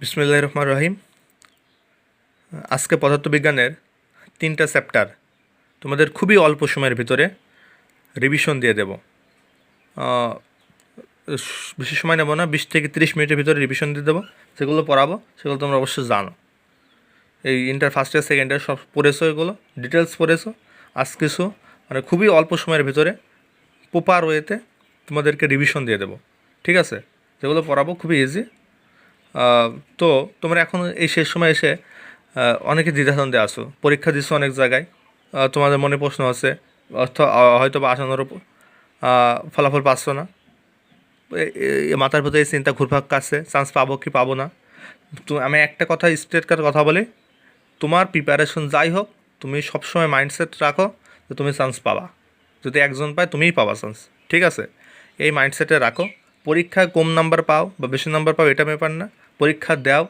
বিসমুল্লাহ রহমান রহিম। আজকে পদার্থবিজ্ঞানের তিনটা চ্যাপ্টার তোমাদের খুবই অল্প সময়ের ভিতরে রিভিশন দিয়ে দেব। বেশি সময় নেব না, বিশ থেকে তিরিশ মিনিটের ভিতরে রিভিশন দিয়ে দেবো। যেগুলো পড়াবো, সেগুলো তোমরা অবশ্যই জানো। এই inter first year second year সব পড়েছো এগুলো ডিটেলস পড়েছো। আজ কিছু মানে খুবই অল্প সময়ের ভিতরে প্রপার ওয়েতে তোমাদেরকে রিভিশন দিয়ে দেবো। ঠিক আছে? যেগুলো পড়াবো খুবই ইজি তো তোমরা এখন এই শেষ সময় এসে অনেকে দ্বিধাদ্বন্দ্বে আসো পরীক্ষা দিচ্ছ অনেক জায়গায় তোমাদের মনে প্রশ্ন আছে, অর্থ হয়তো বা আসানোর ফলাফল পাচ্ছ না। মাথার ভিতরে এই চিন্তা ঘুরপাক কাছে চান্স পাবো কি পাবো না। তো আমি একটা কথা স্ট্রেট কার কথা বলি, তোমার প্রিপারেশন যাই হোক, তুমি সবসময় মাইন্ডসেট রাখো যে তুমি চান্স পাবা। যদি একজন পায়, তুমিই পাবা চান্স ঠিক আছে? এই মাইন্ডসেটে রাখো। পরীক্ষায় কম নাম্বার পাও বা বেশি নাম্বার পাও, এটা ব্যাপার না। পরীক্ষা দাও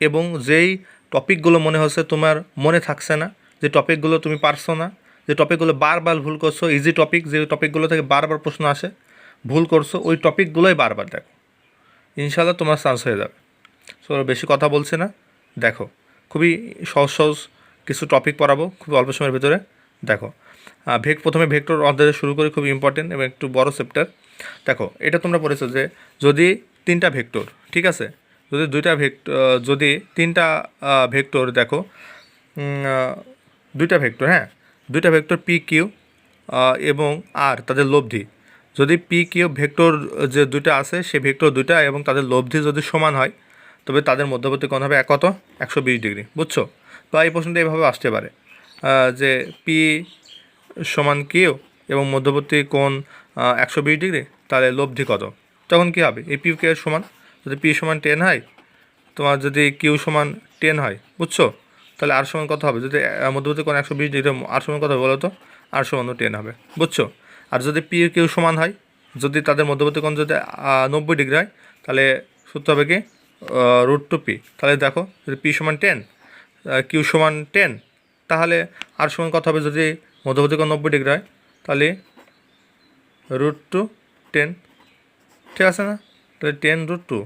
এবং যেই টপিকগুলো মনে হচ্ছে তোমার মনে থাকছে না, যে টপিকগুলো তুমি পারছ না, যে টপিকগুলো বারবার ভুল করছ ইজি টপিক যে টপিকগুলো থেকে বারবার প্রশ্ন আসে, ভুল করছ, ওই টপিকগুলোই বারবার দেখো। ইনশাল্লাহ তোমার চান্স হয়ে যাবে। সো বেশি কথা বলছি না। দেখো, খুবই সহজ সহজ কিছু টপিক পড়াবো, খুব অল্প সময়ের ভিতরে। দেখো ভেক প্রথমে ভেক্টর অধ্যায় শুরু করি, খুব ইম্পর্টেন্ট এবং একটু বড় চ্যাপ্টার দেখো, এটা তোমরা পড়েছো যে যদি তিনটা ভেক্টর ঠিক আছে? যদি দুইটা ভেক্টর যদি তিনটা ভেক্টর দেখো দুইটা ভেক্টর হ্যাঁ? দুইটা ভেক্টর পি কিউ এবং আর তাদের লব্ধি। যদি পি কিউ ভেক্টর যে দুইটা আছে, সে ভেক্টর দুইটা এবং তাদের লব্ধি যদি সমান হয়, তবে তাদের মধ্যবর্তী কোণ হবে এক কত একশো বিশ ডিগ্রি। বুঝছ? বা এই প্রশ্নটা এইভাবে আসতে পারে যে পি সমান কিউ এবং মধ্যবর্তী কোণ একশো বিশ ডিগ্রি তাহলে লব্ধি কত? তখন কী হবে? এই পি কে সমান। যদি পি সমান টেন হয়, তোমার যদি কিউ সমান টেন হয়, বুঝছ? তাহলে আর সমান কত হবে? যদি মধ্যবর্তী কোণ একশো বিশ ডিগ্রি আর সমান কত হবে বলো তো আর সমান টেন হবে, বুঝছ? আর যদি পি কিউ সমান হয়, যদি তাদের মধ্যবর্তী কোণ যদি নব্বই ডিগ্রি হয়, তাহলে সূত্র হবে কি? Root two P. তাহলে দেখো, যদি পি সমান টেন কিউ সমান টেন, তাহলে আর সমান কত হবে? যদি মধ্যবর্তী কোণ নব্বই ডিগ্রি হয়, তাহলে রুট টু টেন। ঠিক আছে না? তাহলে টেন রুট টু।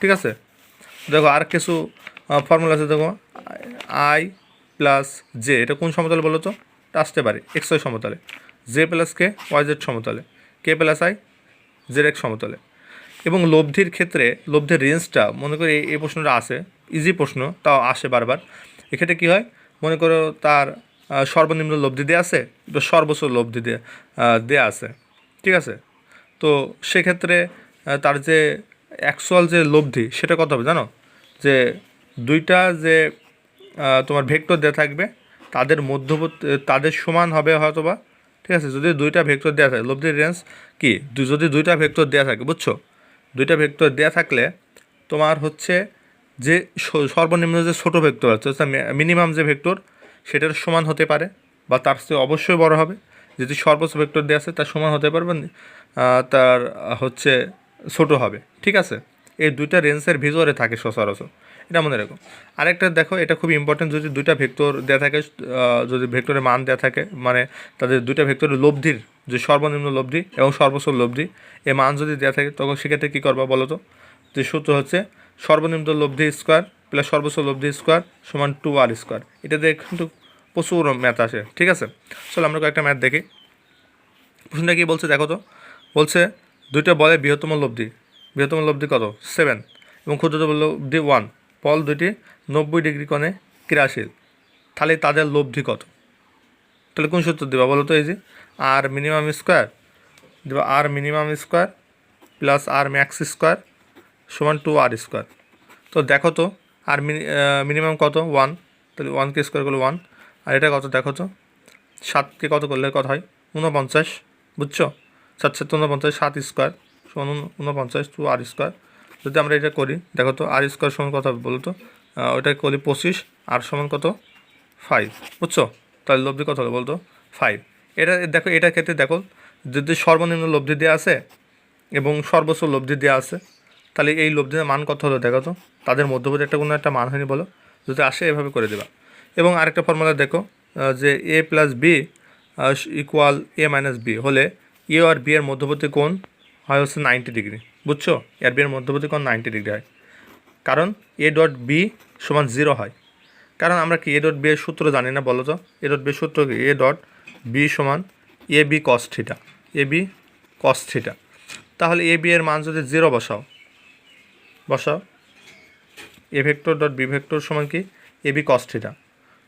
ঠিক আছে? দেখো আর কিছু ফর্মুলা আছে দেখো আই প্লাস জে এটা কোন সমতলে বলো তো? আসতে পারে এক্স ওয়াই সমতলে। J plus K Y Z সমতলে। K plus I Z X সমতলে। এবং লব্ধির ক্ষেত্রে, লব্ধির রেঞ্জটা মনে করি এই- প্রশ্নটা আসে ইজি প্রশ্ন, তাও আসে বারবার। এক্ষেত্রে কী হয়? মনে করো তার সর্বনিম্ন লব্ধি দেওয়া আছে বা সর্বোচ্চ লব্ধি দেওয়া আছে। ঠিক আছে? তো সেক্ষেত্রে তার যে অ্যাকচুয়াল যে লব্ধি, সেটা কত হবে জানো? যে দুইটা যে তোমার ভেক্টর দেওয়া থাকবে, তাদের মধ্যবর্তী, তাদের সমান হবে হয়তো বা ঠিক আছে? যদি দুইটা ভেক্টর দেওয়া থাকে, লব্ধির রেঞ্জ কি? যদি দুইটা ভেক্টর দেওয়া থাকে, বুঝছ? দুইটা ভেক্টর দেওয়া থাকলে তোমার হচ্ছে যে সর্বনিম্ন যে ছোটো ভেক্টর আছে মিনিমাম যে ভেক্টর সেটার সমান হতে পারে বা তার চেয়ে অবশ্যই বড় হবে। যদি সর্বোচ্চ ভেক্টর দেওয়া আছে, তার সমান হতে পারবে তার হচ্ছে ছোট হবে, ঠিক আছে? এই দুইটা রেঞ্জের ভিতরে থাকে সচরাচর। এটা মনে রাখো। আরেকটা দেখো, এটা খুব ইম্পর্টেন্ট যদি দুইটা ভেক্টর দেওয়া থাকে যদি ভেক্টরের মান দেওয়া থাকে মানে তাদের দুইটা ভেক্টরের লব্ধির, যে সর্বনিম্ন লব্ধি এবং সর্বোচ্চ লব্ধি, এ মান যদি দেওয়া থাকে, তখন সেক্ষেত্রে কী করবা বলো তো? যে সূত্র হচ্ছে সর্বনিম্ন লব্ধি স্কোয়ার প্লাস সর্বোচ্চ লব্ধি স্কোয়ার সমান টু আর স্কোয়ার এটা দিয়ে কিন্তু প্রচুর ম্যাথ আসে, ঠিক আছে? চলো আমরা কয়েকটা ম্যাথ দেখি। প্রশ্নটা কি বলছে দেখো তো? বলছে দুইটা বলের বৃহত্তম লব্ধি। বৃহত্তম লব্ধি কত? সেভেন। এবং ক্ষুদ্রতম লব্ধি ওয়ান। বল দুইটি নব্বই ডিগ্রি কোণে ক্রিয়াশীল। তাহলে তাদের লব্ধি কত? তাহলে কোন সূত্র দেবা বলো তো এই যে? আর মিনিমাম স্কোয়ার দেবা R minimum square plus R max square সমান টু আর স্কোয়ার তো দেখো তো আর মিনিমাম কত? ওয়ান তাহলে ওয়ানকে স্কোয়ার করলে ওয়ান আর এটা কত দেখো তো? সাতকে কত করলে কত হয়? ঊনপঞ্চাশ। বুঝছ? সাত সাত ঊনপঞ্চাশ সাত স্কোয়ার, সমান ঊনপঞ্চাশ টু আর স্কোয়ার। যদি আমরা এটা করি, দেখো তো, আর স্কোয়ার সমান কত হবে বলো তো করি পঁচিশ, আর সমান কত? ফাইভ বুঝছ? তাহলে লব্ধি কত হবে বলতো? ফাইভ এটা, দেখো এটার ক্ষেত্রে দেখো, যদি সর্বনিম্ন লব্ধি দেওয়া আছে এবং সর্বোচ্চ লব্ধি দেওয়া আছে, তাহলে এই লব্ধির মান কত হলো দেখো তো? তাদের মধ্যবর্তী একটা কোনো একটা মান হয়নি বলো? যদি আসে এভাবে করে দেবা। এবং আরেকটা ফর্মুলা দেখো যে A plus B equal A minus B হলে এ আর বি এর মধ্যবর্তী কোণ হয় হচ্ছে নাইনটি ডিগ্রি, বুঝছ? এ আর বি এর মধ্যবর্তী কোণ নাইনটি ডিগ্রি হয়। কারণ এ ডট বি সমান জিরো হয়। কারণ আমরা কি এ ডট বি এর সূত্র জানি না বলো তো? এ ডট বি সূত্র কি? এ ডট বি সমান A B cos theta A B cos theta তাহলে এ বি এর মান যদি জিরো বসাও বসাও, A vector dot B vector সমান কি? এ বি কস থিটা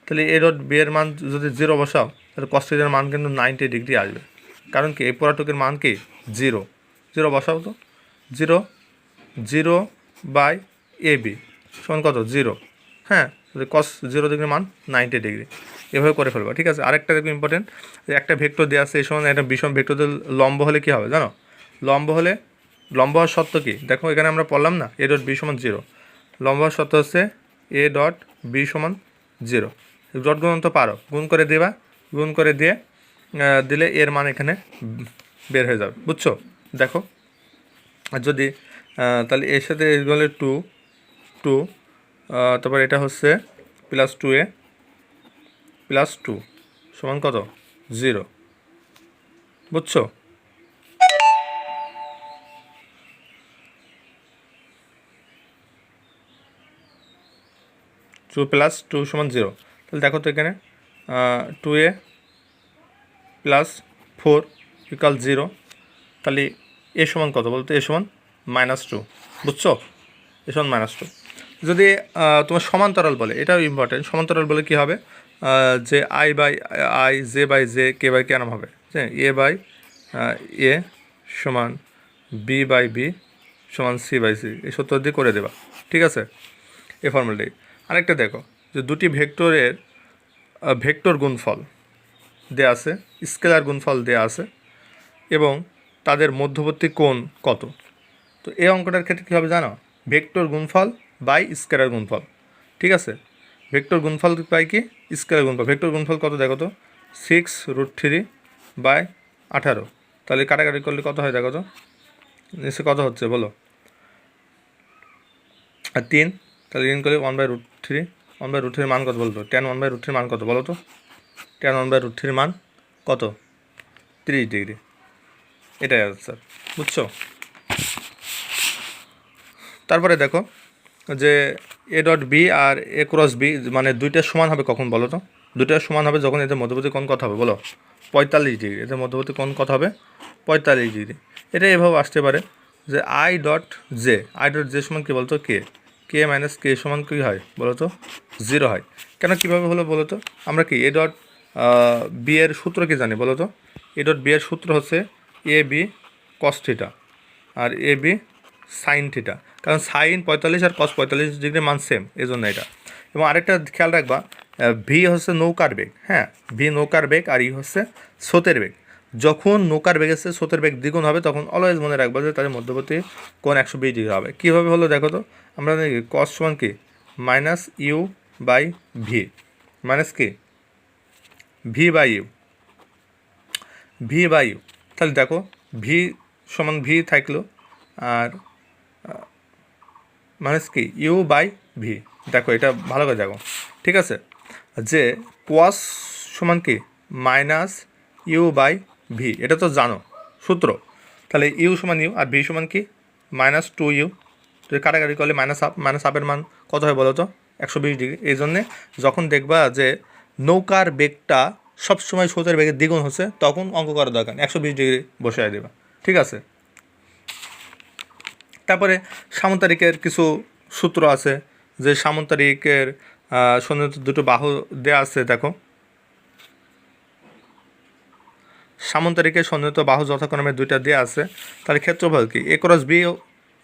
তাহলে এ ডট বি এর মান যদি জিরো বসাও, তাহলে কস থিটার মান কিন্তু নাইনটি ডিগ্রি আসবে। কারণ কি? এই পোড়াটুকের মান কি? জিরো জিরো বসাও তো। Zero zero by A B সমান কত? জিরো হ্যাঁ? কস জিরো ডিগ্রি মান নাইনটি ডিগ্রি এভাবে করে ফেলব, ঠিক আছে? আরেকটা দেখো ইম্পর্টেন্ট যে একটা ভেক্টর দেওয়া আছে, এই সময় একটা বিষম ভেক্টর লম্ব হলে কী হবে, জানো? লম্ব হলে, লম্ব হওয়ার সত্য কি? দেখো, এখানে আমরা পড়লাম না এ ডট বি সমান জিরো লম্ব হওয়ার সত্য হচ্ছে এ ডট বি সমান জিরো ডট গুণ তো পারো। গুণ করে দেবা, গুণ করে দিয়ে দিলে এর মান এখানে বের হয়ে যাবে। বুঝছ? দেখো। আর যদি তাহলে এর সাথে এগুলো টু টু তারপর এটা হচ্ছে plus two A plus two সমান কত? জিরো বুঝছ? টু প্লাস টু সমান জিরো তাহলে দেখো তো এখানে two A plus four equal zero তাহলে এ সমান কত বলতো? এ সমান মাইনাস টু বুঝছ? এ সমান মাইনাস টু যদি তোমার সমান্তরাল বলে, এটাও ইম্পর্টেন্ট সমান্তরাল বলে কি হবে? যে I by I J by J K by K হবে। হ্যাঁ এ বাই এ সমান বি বাই বি সমান সি বাই সি এই সত্তর দিয়ে করে দেবা, ঠিক আছে? এই ফর্মুলাটি আরেকটা দেখো, যে দুটি ভেক্টরের ভেক্টর গুণফল দেয়া আছে, স্কেলার গুণফল দেয়া আছে, এবং তাদের মধ্যবর্তী কোণ কত? তো এই অঙ্কটার ক্ষেত্রে কী হবে জানো? ভেক্টর গুণফল বাই স্কেলার গুণফল। ঠিক আছে? ভেক্টর গুণফল বাই কি? স্কেলার গুণফল। ভেক্টর গুণফল কত দেখো তো? সিক্স রুট থ্রি বাই আঠারো। তাহলে কাটাকাটি করলে কত হয় দেখো তো? নিশ্চয় কত হচ্ছে বলো? আর তিন, তাহলে তিন করলে one by root three one by root থ্রির মান কত বলতো? টেন ওয়ান বাই রুট থ্রির মান কত বলো তো? টেন ওয়ান বাই রুট থ্রির মান কত? তিরিশ ডিগ্রি এটাই স্যার বুঝছ? তারপরে দেখো যে এ ডট বি আর এ ক্রস বি মানে দুইটা সমান হবে কখন বলো তো? দুইটা সমান হবে যখন এদের মধ্যবর্তী কোণ কত হবে, বলো? পঁয়তাল্লিশ ডিগ্রি এদের মধ্যবর্তী কোণ কত হবে পঁয়তাল্লিশ ডিগ্রি এটা এভাবে আসতে পারে যে I dot J I dot J সমান কী বলতো? কে কে মাইনাস কে সমান কী হয়, বলো তো? জিরো হয়। কেন কীভাবে হলো বলো তো? আমরা কি এ ডট বি এর সূত্র কি জানি বলো তো? এ ডট বি এর সূত্র হচ্ছে এ বি কস থিটা আর এ বি সাইন থিটা কারণ সাইন পঁয়তাল্লিশ আর কস পঁয়তাল্লিশ ডিগ্রি মান সেম জন্য এটা। এবং আরেকটা খেয়াল রাখবা ভি হচ্ছে নৌকার বেগ হ্যাঁ? ভি নৌকার বেগ আর ই হচ্ছে স্রোতের বেগ। যখন নৌকার বেগ এসে স্রোতের বেগ দ্বিগুণ হবে, তখন অলওয়েজ মনে রাখবা যে তাদের মধ্যবর্তী কোন একশো বিশ ডিগ্রি হবে। কীভাবে হলো দেখো তো? আমরা কস সমান কি? Minus U by V minus কি? V by U. V by U. তাহলে দেখো, ভি সমান ভি থাকল আর মাইনাস কি, ইউ বাই ভি। দেখো, এটা ভালো করে দেখো। ঠিক আছে? যে কোয়াস সমান কি, মাইনাস ইউ বাই ভি। এটা তো জানো, সূত্র। তাহলে ইউ সমান ইউ আর ভি সমান কি, মাইনাস টু ইউ। তো কাটাকাটি করলে মাইনাস আপ মাইনাস আপের মান কত হয় বলো তো? একশো বিশ ডিগ্রি। এই জন্যে যখন দেখবা যে নৌকার বেগটা সবসময় স্রোতের বেগের দ্বিগুণ হচ্ছে, তখন অঙ্ক করা দরকার একশো বিশ ডিগ্রি বসে দেবা। ঠিক আছে? তারপরে সামন্তারিকের কিছু সূত্র আছে, যে সামন্তারিকের সন্নিহিত দুটো বাহু দেয়া আছে, দেখো। সামন্তারিকের সন্নিহিত বাহু যথাক্রমে দুইটা দেয়া আছে তাহলে ক্ষেত্রফল কি? A cross B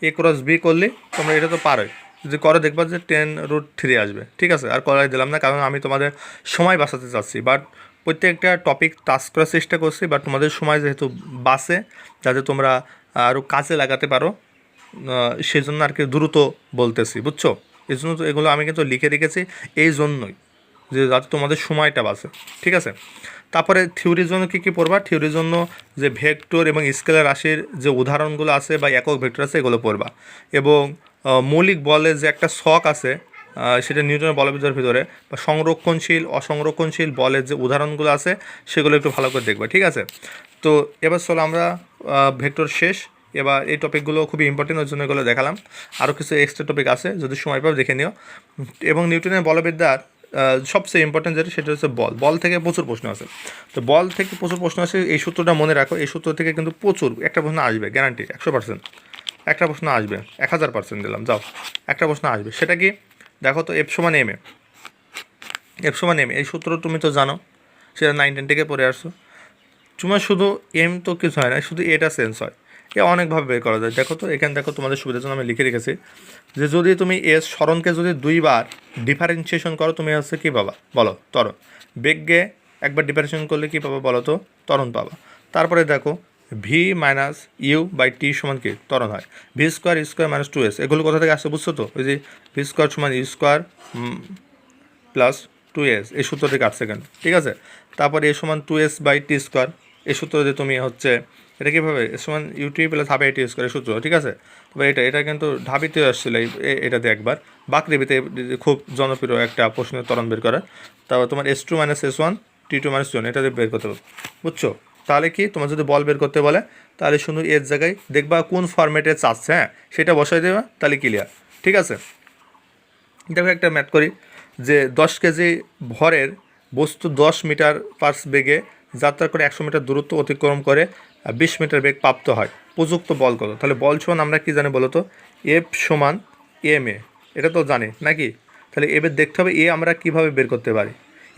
A cross B করলে তোমরা এটা তো পারোই। যদি করে দেখবা যে টেন রুট থ্রি আসবে, ঠিক আছে? আর করাই দিলাম না, কারণ আমি তোমাদের সময় বাঁচাতে চাচ্ছি। বাট প্রত্যেকটা টপিক টাচ করার চেষ্টা করছি বাট তোমাদের সময় যেহেতু বাসে যাতে তোমরা আরও কাজে লাগাতে পারো সেই জন্য আর কি দ্রুত বলতেছি, বুঝছ? এই জন্য তো এগুলো আমি কিন্তু লিখে রেখেছি এই জন্যই, যে যাতে তোমাদের সময়টা বাঁচে, ঠিক আছে? তারপরে থিওরির জন্য কী কী পড়বা? থিওরির জন্য যে ভেক্টর এবং স্কেলার রাশির যে উদাহরণগুলো আছে বা একক ভেক্টর আছে, এগুলো পড়বা। এবং মৌলিক বলে যে একটা শখ আছে সেটা নিউটনের বলবিদ্যার ভিতরে, বা সংরক্ষণশীল, অসংরক্ষণশীল বলের যে উদাহরণগুলো আছে, সেগুলো একটু ভালো করে দেখবা, ঠিক আছে? তো এবার চলো আমরা ভেক্টর শেষ। এবার এই টপিকগুলো খুবই ইম্পর্টেন্ট ওই জন্য এগুলো দেখালাম। আরও কিছু এক্সট্রা টপিক আছে, যদি সময় পাও দেখে নিও। এবং নিউটনের বলবিদ্যার সবচেয়ে ইম্পর্টেন্ট যেটা, সেটা হচ্ছে বল। বল থেকে প্রচুর প্রশ্ন আছে। তো বল থেকে প্রচুর প্রশ্ন আছে, এই সূত্রটা মনে রাখো, এই সূত্র থেকে কিন্তু প্রচুর, একটা প্রশ্ন আসবে গ্যারান্টি একশো পার্সেন্ট একটা প্রশ্ন আসবে, এক হাজার পার্সেন্ট দিলাম, যাও, একটা প্রশ্ন আসবে, সেটা কি? দেখো তো এফ সমান এম এ এফ সমান এম এই সূত্র তুমি তো জানো, সেটা নাইন টেন থেকে পড়ে আসছো। তোমার শুধু এম তো কিছু হয় না, শুধু এটা সেন্স হয়। এ অনেকভাবে বের করা যায়। দেখো তো, এখানে দেখো তোমাদের সুবিধার জন্য আমি লিখে রেখেছি যে যদি তুমি এস স্মরণকে যদি দুইবার ডিফারেন্সিয়েশন করো, তুমি হচ্ছে কী পাবা? বলো, ত্বরণ। বেগকে একবার ডিফারেন্সিয়েশন করলে কী পাবা বলো তো? তরণ পাবা। তারপরে দেখো V minus U by T সমান কি? ত্বরণ হয়। V square square minus two S এগুলো কোথা থেকে আসছে বুঝছ তো? ওই যে ভি স্কোয়ার সমান U square plus two S এই সূত্র থেকে আসছে কেন ঠিক আছে? তারপরে এ সমান two S by T square এই সূত্র দিয়ে তুমি হচ্ছে, এটা কীভাবে? এ সমান U T plus half T square সূত্র। ঠিক আছে? তবে এটা এটা কিন্তু ঢাবিতে আসছিল এটাতে একবার। বাকরিবিতে খুব জনপ্রিয় একটা প্রশ্নের তরণ বের করা তারপর তোমার S two minus S one T two minus one এটা দিয়ে বের করতে হবে। বুঝছ? তাহলে কি? তোমার যদি বল বের করতে বলে, তাহলে শুধু এর জায়গায় দেখবা কোন ফরম্যাটে চাচ্ছে হ্যাঁ? সেটা বসাই দেবা, তাহলে ক্লিয়ার ঠিক আছে? দেখো একটা ম্যাথ করি, যে দশ কেজি ভরের বস্তু দশ মিটার পার বেগে যাত্রা করে একশো মিটার দূরত্ব অতিক্রম করে বিশ মিটার বেগ প্রাপ্ত হয়। প্রযুক্ত বল কত? তাহলে বল সমান আমরা কি জানি বলো তো এফ সমান এম এ। এটা তো জানি, নাকি? তাহলে এবার দেখতে হবে এ আমরা কীভাবে বের করতে পারি।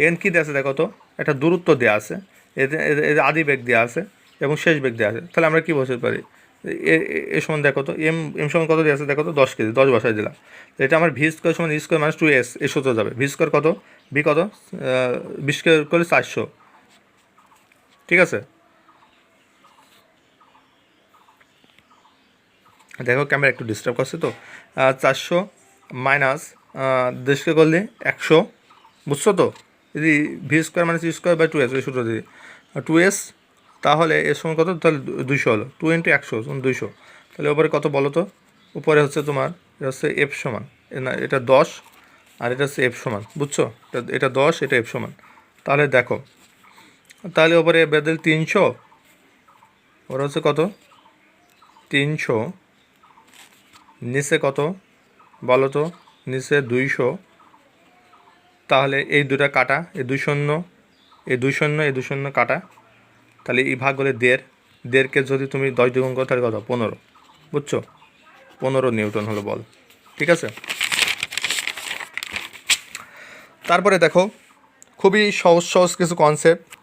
এন কী দেওয়া আছে দেখো তো? একটা দূরত্ব দেওয়া আছে। এতে- এতে আদি বেগ দেওয়া আছে এবং শেষ বেগ দেওয়া আছে। তাহলে আমরা কী বসতে পারি? এ সমান দেখো তো, এম এম সমান কত দিয়ে আছে দেখো তো, দশ কেজি, দশ বসাই দিলাম। তো এটা আমার ভি স্কোয়ার সমান E square minus two S, এ সূত্র যাবে। ভি স্কোয়ার কত? ভি কত? বিশ করলে চারশো। ঠিক আছে? দেখো ক্যামেরা একটু ডিস্টার্ব করছে তো। চারশো মাইনাস দেশকে করলে একশো। বুঝছ তো? যদি V square minus E square by two S ওই সূত্র দিদি টু এস তাহলে এর সময় কত? তাহলে দুইশো হলো। টু ইন্টু একশো দুইশো। তাহলে উপরে কত বলো তো? উপরে হচ্ছে তোমার, এটা হচ্ছে এফ সমান। না, এটা দশ, আর এটা হচ্ছে এফ সমান। বুঝছ? এটা দশ, এটা এফ সমান। তাহলে দেখো, তাহলে ওপরে বেদল তিনশো, ওরা হচ্ছে কত? তিনশো। নিচে কত? বলো তো? নিচে দুইশো। তাহলে এই দুটা কাটা এ দুই শূন্য এ দুই শূন্য এ দুই শূন্য কাটা। তাহলে এই ভাগ হলে দেড়। দেড়কে যদি তুমি দশ দ্বিগুণ করো, তাহলে কত? পনেরো। বুঝছ? পনেরো নিউটন হলো বল। ঠিক আছে? তারপরে দেখো, খুবই সহজ সহজ কিছু কনসেপ্ট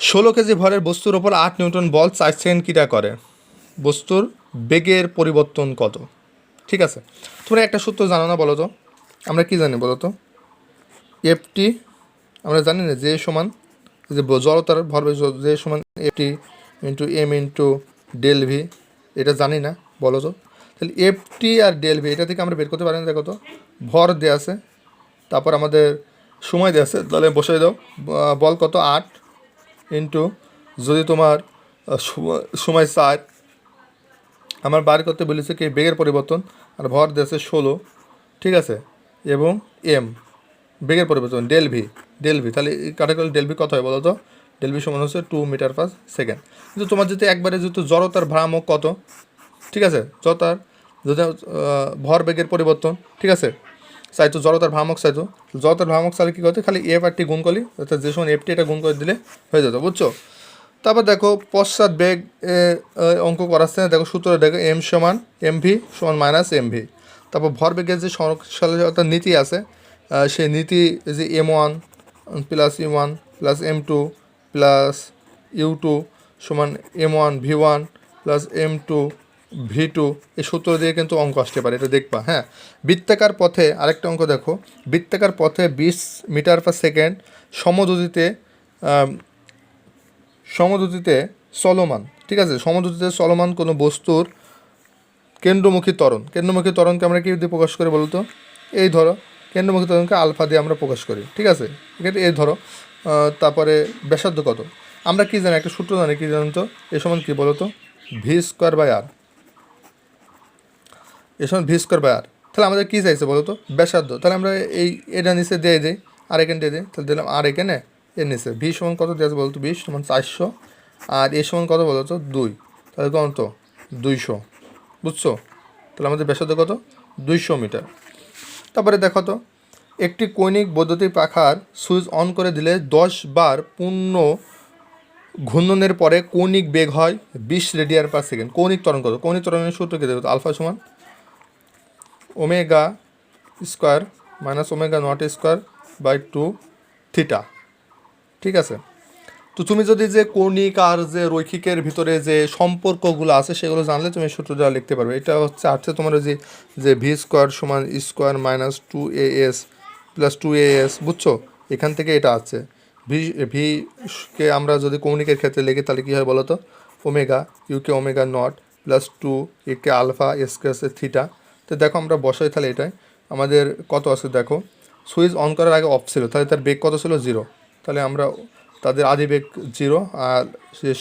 ষোলো কেজি ভরের বস্তুর ওপর আট নিউটন বল চার সেকেন্ড কীটা করে। বস্তুর বেগের পরিবর্তন কত? ঠিক আছে? তোমরা একটা সূত্র জানো না বলো তো? আমরা কি জানি বলো তো? এফটি আমরা জানি না যে সমান যে জড়তার ভরবেগ জ- যে সমান F T into M into del V এটা জানি না, বলো তো? তাহলে এফটি আর ডেল ভি এটা থেকে আমরা বের করতে পারি না, দেখো তো? ভর দেওয়া আছে, তারপর আমাদের সময় দেওয়া আছে, তাহলে বসাই দাও। বল কত? আট ইন্টু যদি তোমার সময় চার আমার বার করতে বলেছে কি, বেগের পরিবর্তন আর ভর দেশে ষোলো, ঠিক আছে? এবং এম, বেগের পরিবর্তন, ডেল ভি ডেল ভি। তাহলে কাটাকল ডেল ভি কত হয় বলো তো ডেল ভি সমান হচ্ছে টু মিটার পার সেকেন্ড কিন্তু তোমার যদি একবারে যেহেতু জড়তার ভ্রামক কত, ঠিক আছে? জড়তার, যদি ভর বেগের পরিবর্তন, ঠিক আছে? চাইতো জড়তার ভ্রামক চাইতো। জড়তার ভ্রামক চাইলে কী করতে, খালি এফ আর টি গুণ করলি, অর্থাৎ যে সময় এফটি এটা গুণ করে দিলে হয়ে যেত, বুঝছ? তারপর দেখো পশ্চাৎ বেগ অঙ্ক করাচ্ছে। দেখো সূত্র দেখো, এম সমান এম ভি সমান মাইনাস এম ভি। তারপর ভরবেগের যে সংরক্ষণশীলতা নীতি আছে সেই নীতি যে M one plus U one plus M two plus U two সমান M one V one plus M two V two, এই সূত্র দিয়ে কিন্তু অঙ্ক আসতে পারে, এটা দেখবা হ্যাঁ। বৃত্তাকার পথে আরেকটা অঙ্ক দেখো। বৃত্তাকার পথে বিশ মিটার পার সেকেন্ড সমদুদিতে আহ, সমদ্রুতিতে চলমান ঠিক আছে? সমদ্রুতিতে চলমান কোনো বস্তুর কেন্দ্রমুখী ত্বরণ কেন্দ্রমুখী ত্বরণকে আমরা কী দিয়ে প্রকাশ করি বলতো? এই ধরো কেন্দ্রমুখী ত্বরণকে আলফা দিয়ে আমরা প্রকাশ করি ঠিক আছে? এক্ষেত্রে এই ধরো তারপরে ব্যাসার্ধ কত? আমরা কি জানি একটা সূত্র জানি কী জানেন তো এ সমান কী বলো তো V square by R A সমান ভি স্কোয়ার বাই আর তাহলে আমাদের কী চাইছে বলো তো ব্যাসার্ধ। তাহলে আমরা এই এটা নিচে দিয়ে দিই আর এখানে দিয়ে দিই তাহলে দিলাম আর এখানে। এর নিচে। ভি সমান কত দেওয়া বলতো? বিশ সমান চারশো। আর এ সমান কত বলতো? দুই। তাহলে কত দুইশো। বুঝছ? তাহলে আমাদের ব্যাসার্ধ কত? দুইশো মিটার। তারপরে দেখো তো, একটি কৈনিক বৈদ্যুতিক পাখার সুইচ অন করে দিলে দশ বার পূর্ণ ঘূর্ণনের পরে কৌণিক বেগ হয় বিশ রেডিয়ার পার সেকেন্ড। কৌণিক তরঙ্গ কত? কৌণিক তরঙ্গের সূত্র কী দেবে? আলফা সমান omega square minus omega naught square by two theta. ঠিক আছে? তো তুমি যদি যে কৌণিক আর যে রৈখিকের ভিতরে যে সম্পর্কগুলো আছে সেগুলো জানলে তুমি সূত্র দেওয়া লিখতে পারবে। এটা হচ্ছে আছে তোমার যে যে ভি স্কোয়ার সমান square minus two A S plus two A S বুঝছ? এখান থেকে এটা আছে। ভি ভিকে আমরা যদি কৌণিকের ক্ষেত্রে লিখি তাহলে কী হয় বলো তো ওমেগা ইউকে ওমেগা নট প্লাস টু একে আলফা এসকে আছে থিটা তো দেখো আমরা বসাই তাহলে এটাই। আমাদের কত আছে দেখো? সুইচ অন করার আগে অফ ছিল, তাহলে তার বেগ কত ছিল? জিরো তাহলে আমরা তাদের আদি বেগ জিরো আর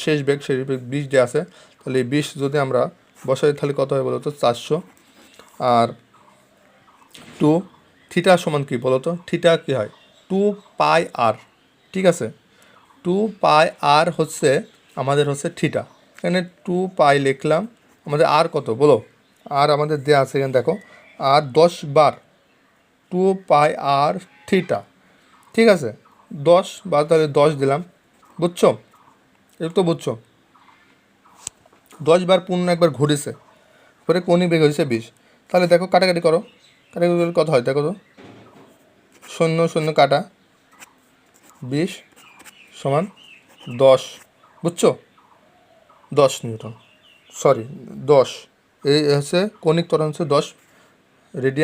শেষ বেগ শেষ বেগ বিশ যে আছে, তাহলে এই বিশ যদি আমরা বসাই তাহলে কত হয় বলো তো চারশো। আর টু থিটা সমান কি বলো তো থিটা কী হয়? টু পাই আর, ঠিক আছে? টু পাই আর হচ্ছে আমাদের হচ্ছে থিটা। এখানে টু পাই লিখলাম, আমাদের আর কত বলো? আর আমাদের দেওয়া আছে এখানে দেখো, আর দশ বার টু পাই আর থিটা, ঠিক আছে? দশ বার তাহলে দশ দিলাম। বুঝছ? এই তো বুঝছ। দশ বার পূর্ণ একবার ঘুরেছে। পরে কোনি বেগ হয়েছে বিশ। তাহলে দেখো, কাটাকাটি করো। কাটাকাটি করলে কত হয় দেখো তো। শূন্য শূন্য কাটা। বিশ সমান দশ। বুঝছ? দশ নিউটন। সরি, দশ। এই হচ্ছে কৌণিক ত্বরণ হচ্ছে দশ। রেডিয়ান